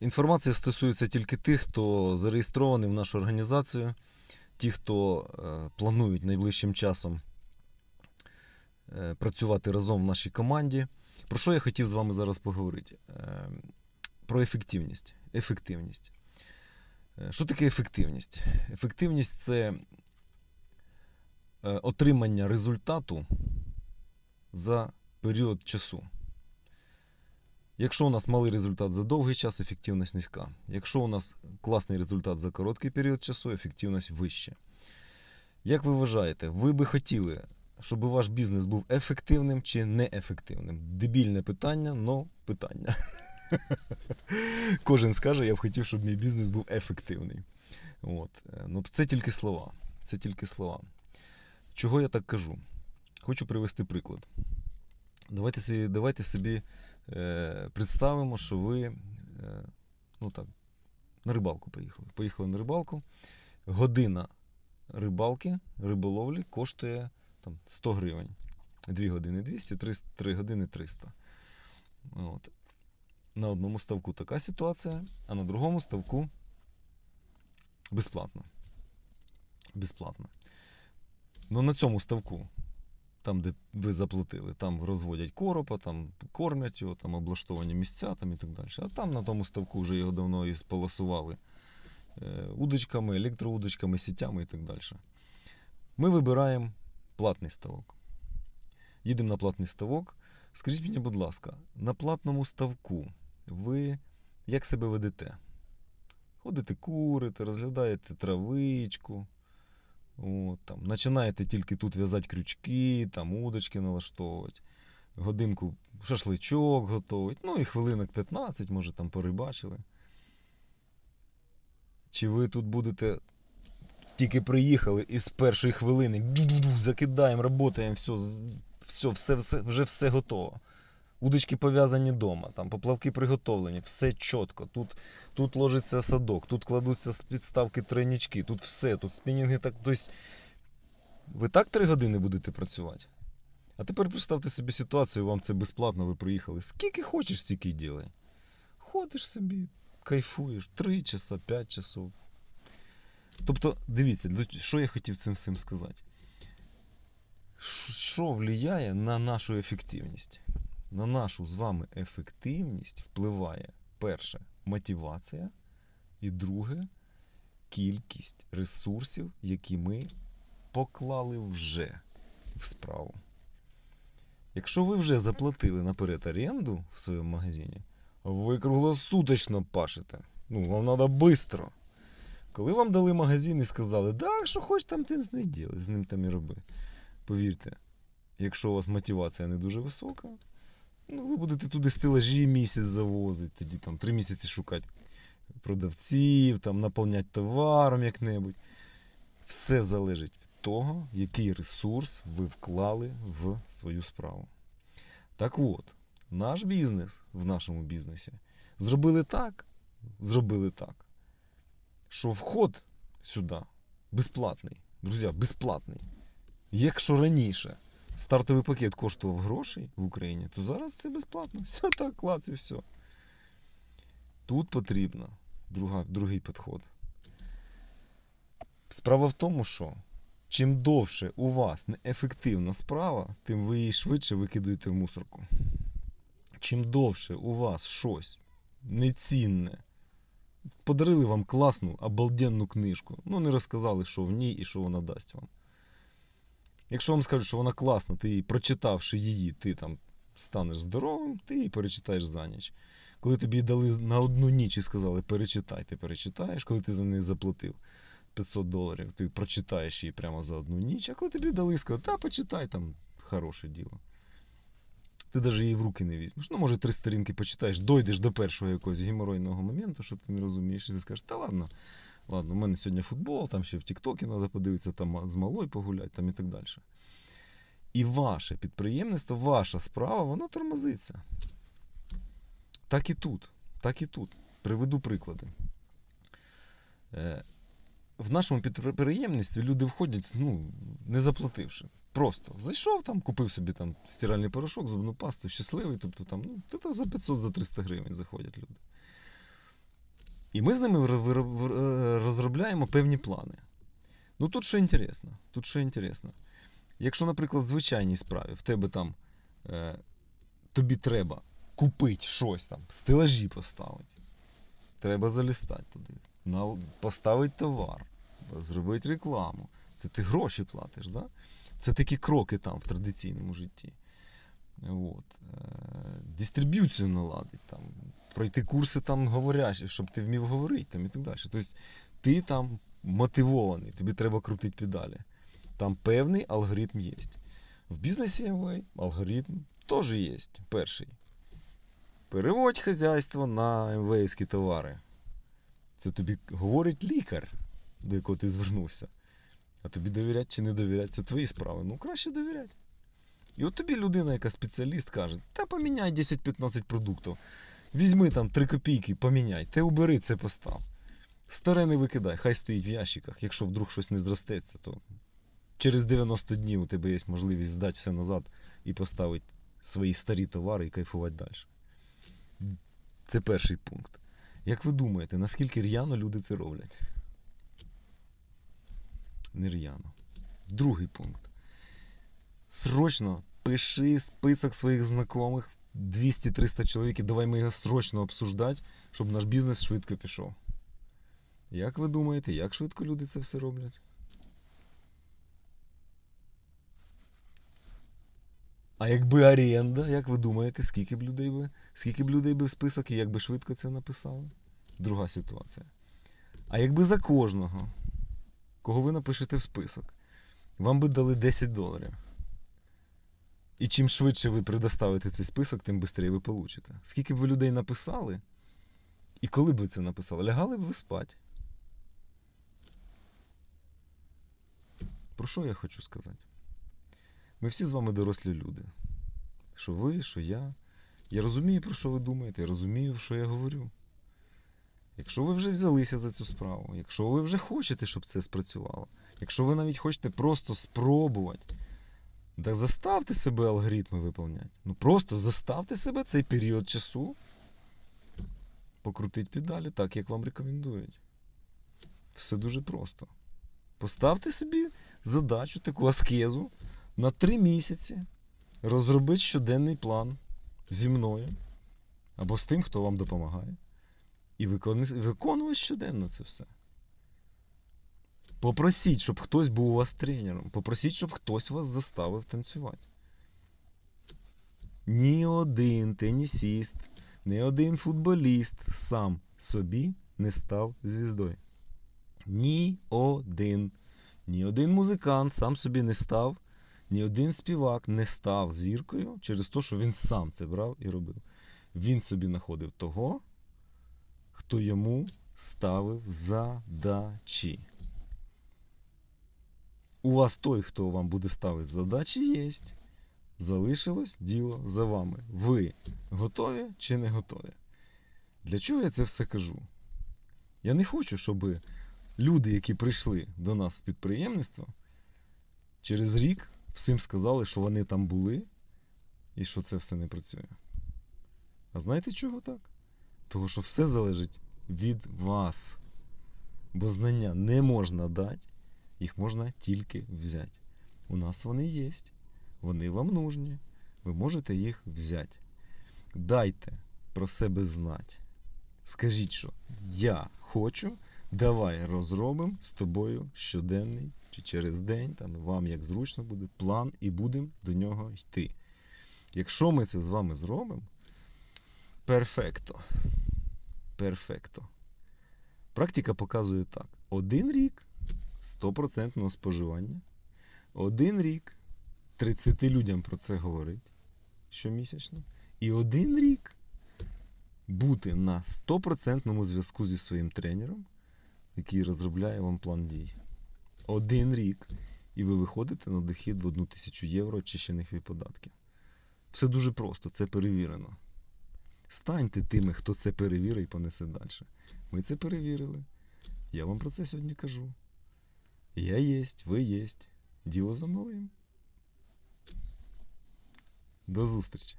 Інформація стосується тільки тих, хто зареєстрований в нашу організацію, ті, хто е, планують найближчим часом е, працювати разом в нашій команді. Про що я хотів з вами зараз поговорити? Е, Про ефективність. Ефективність. Що таке ефективність? Ефективність це отримання результату за період часу. Якщо у нас малий результат за довгий час, ефективність низька. Якщо у нас класний результат за короткий період часу, ефективність вища. Як ви вважаєте, ви би хотіли, щоб ваш бізнес був ефективним чи неефективним? Дебільне питання, но питання. Кожен скаже, я б хотів, щоб мій бізнес був ефективний. От. Е, Ну, це тільки слова. Це тільки слова. Чого я так кажу? Хочу привести приклад. Давайте давайте собі е, представимо, що ви е, ну так, на рибалку поїхали. Поїхали на рибалку. Година рибалки, риболовлі коштує там, 100 гривень. 2 години 200, 3, 3 години 300. От. На одному ставку така ситуація, а на другому ставку безплатно. Безплатно. Ну на цьому ставку, там, де ви заплатили, там розводять коропа, там кормять його, там облаштовані місця там і так далі. А там на тому ставку вже його давно і сполосували е, удочками, електроудочками, сітями і так далі. Ми вибираємо платний ставок. Їдемо на платний ставок. Скажіть мені, будь ласка, на платному ставку ви як себе ведете? Ходите курите, розглядаєте травичку, от, там, починаєте тільки тут в'язати крючки, там удочки налаштовувати, годинку шашличок готовить, ну і хвилинок 15, може там порибачили. Чи ви тут будете тільки приїхали і з першої хвилини закидаємо, працюємо, все, все, все, все, вже все готово. Удочки пов'язані вдома, там поплавки приготовлені, все чітко. Тут, тут ложиться садок, тут кладуться з підставки тройнички, тут все, тут спінінги так. Тобто, ви так три години будете працювати? А тепер представте собі ситуацію, вам це безплатно, ви приїхали. Скільки хочеш, стільки й ділай. Ходиш собі, кайфуєш, 3 часа, 5 часов. Тобто, дивіться, що я хотів цим всім сказати. Що впливає на нашу ефективність? На нашу з вами ефективність впливає перше мотивація, і друге кількість ресурсів, які ми поклали вже в справу. Якщо ви вже заплатили наперед оренду в своєму магазині, ви круглосуточно пашете. Ну, вам треба швидко. Коли вам дали магазин і сказали, да, що хоч там тим з ним з ним там і роби. Повірте, якщо у вас мотивація не дуже висока, ну, ви будете туди стелажі місяць завозити, тоді там три місяці шукати продавців, там, наповняти товаром як-небудь. Все залежить від того, який ресурс ви вклали в свою справу. Так от, наш бізнес в нашому бізнесі зробили так, зробили так, що вход сюди безплатний. Друзі, безплатний. Якщо раніше стартовий пакет коштував грошей в Україні, то зараз це безплатно. Все так, клац і все. Тут потрібно друга, другий підход. Справа в тому, що чим довше у вас неефективна справа, тим ви її швидше викидуєте в мусорку. Чим довше у вас щось нецінне, подарили вам класну, обалденну книжку, ну не розказали, що в ній і що вона дасть вам. Якщо вам скажуть, що вона класна, ти прочитавши її, ти там станеш здоровим, ти її перечитаєш за ніч. Коли тобі дали на одну ніч і сказали, перечитай, ти перечитаєш, коли ти за неї заплатив 500 доларів, ти прочитаєш її прямо за одну ніч, а коли тобі дали, і сказали, та почитай там хороше діло. Ти навіть її в руки не візьмеш. Ну, може, три сторінки почитаєш, дойдеш до першого якогось геморойного моменту, що ти не розумієш, і ти скажеш, та ладно, ладно, у мене сьогодні футбол, там ще в Тіктокі треба подивитися, там з малою погуляти там і так далі. І ваше підприємництво, ваша справа, воно тормозиться. Так і тут. Так і тут. Приведу приклади. Е, в нашому підприємництві люди входять, ну, не заплативши. Просто зайшов там, купив собі там стиральний порошок, зубну пасту, щасливий, тобто там, ну, за 500 за 300 гривень заходять люди. І ми з ними е, розробляємо певні плани. Ну тут що інтересно. Тут що інтересно. Якщо, наприклад, в звичайній справі в тебе там е, тобі треба купити щось там, стелажі поставити, треба залістати туди, на, поставити товар, зробити рекламу. Це ти гроші платиш, да? Це такі кроки там в традиційному житті. От. Е, дистриб'юцію наладить, там, пройти курси там говорящі, щоб ти вмів говорити там, і так далі. Тобто ти там мотивований, тобі треба крутити педалі. Там певний алгоритм є. В бізнесі алгоритм теж є. Перший. Переводь хазяйство на МВївські товари. Це тобі говорить лікар, до якого ти звернувся. А тобі довірять чи не довірять, це твої справи. Ну, краще довірять. І от тобі людина, яка спеціаліст, каже: та поміняй 10-15 продуктів. Візьми там 3 копійки, поміняй, ти убери це постав. Старе не викидай, хай стоїть в ящиках. Якщо вдруг щось не зростеться, то через 90 днів у тебе є можливість здати все назад і поставити свої старі товари і кайфувати далі. Це перший пункт. Як ви думаєте, наскільки р'яно люди це роблять? Не р'яно. Другий пункт. Срочно пиши список своїх знайомих 200-300 чоловік і давай ми його срочно обсуждати, щоб наш бізнес швидко пішов. Як ви думаєте, як швидко люди це все роблять? А якби оренда, як ви думаєте, скільки б людей би, скільки б людей би в список і як би швидко це написали? Друга ситуація. А якби за кожного, кого ви напишете в список, вам би дали 10 доларів. І чим швидше ви предоставите цей список, тим швидше ви получите. Скільки б ви людей написали, і коли б ви це написали, лягали б ви спати. Про що я хочу сказати? Ми всі з вами дорослі люди. Що ви, що я. Я розумію, про що ви думаєте, я розумію, що я говорю. Якщо ви вже взялися за цю справу, якщо ви вже хочете, щоб це спрацювало, якщо ви навіть хочете просто спробувати, так заставте себе алгоритми виповняти. Ну просто заставте себе цей період часу покрутити педалі так, як вам рекомендують. Все дуже просто. Поставте собі задачу, таку аскезу на три місяці розробити щоденний план зі мною або з тим, хто вам допомагає. І викону- виконувати щоденно це все. Попросіть, щоб хтось був у вас тренером. Попросіть, щоб хтось вас заставив танцювати. Ні один тенісіст, ні один футболіст сам собі не став звіздою. Ні один. Ні один музикант сам собі не став, ні один співак не став зіркою через те, що він сам це брав і робив. Він собі знаходив того, хто йому ставив задачі. У вас той, хто вам буде ставити задачі, є. Залишилось діло за вами. Ви готові чи не готові? Для чого я це все кажу? Я не хочу, щоб люди, які прийшли до нас в підприємництво, через рік всім сказали, що вони там були і що це все не працює. А знаєте чого так? Того, що все залежить від вас. Бо знання не можна дати, їх можна тільки взяти. У нас вони є, вони вам нужні, ви можете їх взяти. Дайте про себе знати. Скажіть, що я хочу, давай розробимо з тобою щоденний чи через день, там вам як зручно буде, план і будемо до нього йти. Якщо ми це з вами зробимо, перфекто. Перфекто. Практика показує так: один рік 100% споживання, один рік 30 людям про це говорить щомісячно, і один рік бути на 100% зв'язку зі своїм тренером, який розробляє вам план дій. Один рік. І ви виходите на дохід в одну тисячу євро очищених від податків. Все дуже просто, це перевірено. Станьте тими, хто це перевірить і понесе далі. Ми це перевірили. Я вам про це сьогодні кажу. Я єсть, ви єсть. Діло за малим. До зустрічі!